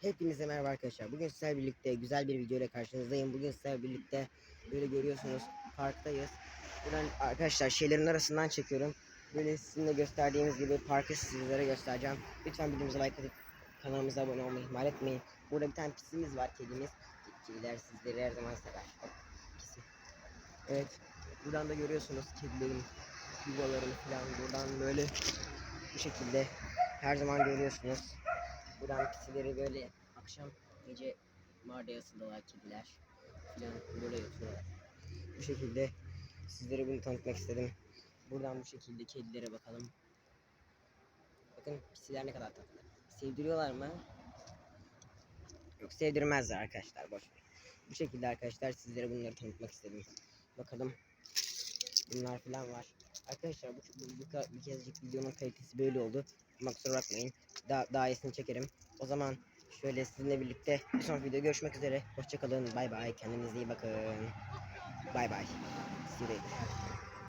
Hepinize merhaba arkadaşlar. Bugün sizlerle birlikte güzel bir video ile karşınızdayım. Bugün sizlerle birlikte böyle görüyorsunuz parktayız. Buradan arkadaşlar şeylerin arasından çekiyorum. Böyle sizin de gösterdiğimiz gibi parkı sizlere göstereceğim. Lütfen videomuza like atıp kanalımıza abone olmayı ihmal etmeyin. Burada bir tane pisimiz var kedimiz. Kediler sizleri her zaman sever. Pisi. Evet. Buradan da görüyorsunuz kedilerin yuvalarını falan. Buradan böyle bu şekilde her zaman görüyorsunuz. Buradan pisileri böyle akşam gece vardiyasındalar kediler filan böyle yatıyorlar. Bu şekilde sizlere bunu tanıtmak istedim. Buradan bu şekilde kedilere bakalım. Bakın pisiler ne kadar tatlı. Sevdiriyorlar mı? Yok sevdirmezler arkadaşlar boş. Bu şekilde arkadaşlar sizlere bunları tanıtmak istedim. Bakalım. Bunlar falan var. Arkadaşlar bu, bu, bu, bir kezcik videonun kalitesi böyle oldu. Ama kusura bakmayın. Daha, daha iyisini çekerim. O zaman şöyle sizinle birlikte bir sonraki videoda görüşmek üzere. Hoşçakalın. Bay bay. Kendinize iyi bakın. Bay bay. See you later.